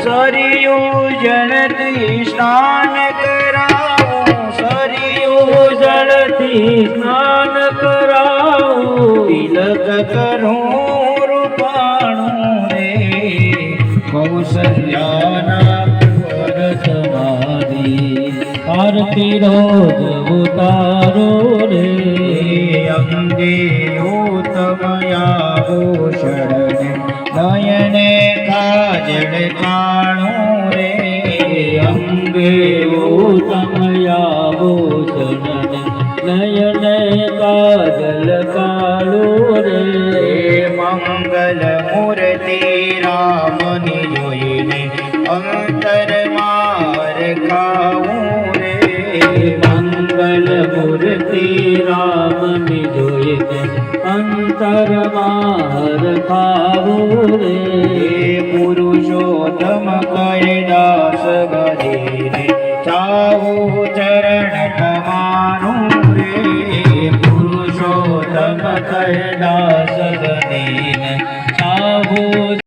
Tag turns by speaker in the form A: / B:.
A: સરિયું જળથી સ્નાન કરાવું, સરિયું
B: જળથી સ્નાન કરાવું.
A: તિલક કરું રૂપાણું રે કૌશલ્યાના
B: ભરત મારી આરતી રોજ ઉતારો રે.
A: અંગે કાજળ કાણું રે
B: અંગે ઉતમયાભૂષણ નયને કાજલ કાળો રે.
A: મંગલ મૂર્તિ રામની જોઈને અંતર માર ખાવું રે.
B: મંગલ મૂર્તિ રામની જોઈને અંતર માર ખાવો રે
A: પુરુષોત્તમ કય દાસ ગરીને ચાહુ ચરણ કમાનું રે.
B: પુરુષોત્તમ કૈલાસ દાસ ચાહો